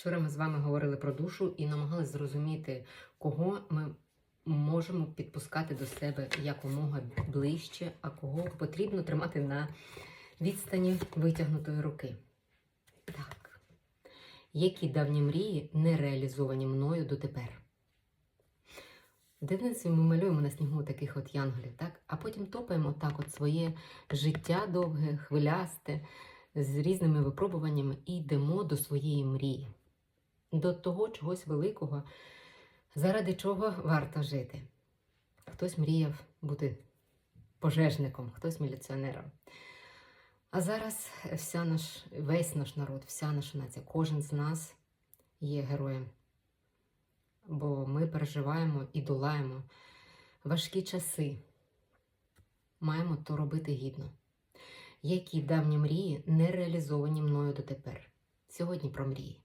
Вчора ми з вами говорили про душу і намагалися зрозуміти, кого ми можемо підпускати до себе якомога ближче, а кого потрібно тримати на відстані витягнутої руки. Так. Які давні мрії не реалізовані мною дотепер? В дитинстві ми малюємо на снігу таких от янголів, так? а потім топаємо так от своє життя довге, хвилясте, з різними випробуваннями і йдемо до своєї мрії, до того чогось великого, заради чого варто жити. Хтось мріяв бути пожежником, хтось міліціонером. А зараз вся наш, весь наш народ, вся наша нація, кожен з нас є героєм. Бо ми переживаємо і долаємо важкі часи. Маємо то робити гідно. Які давні мрії не реалізовані мною дотепер? Сьогодні про мрії.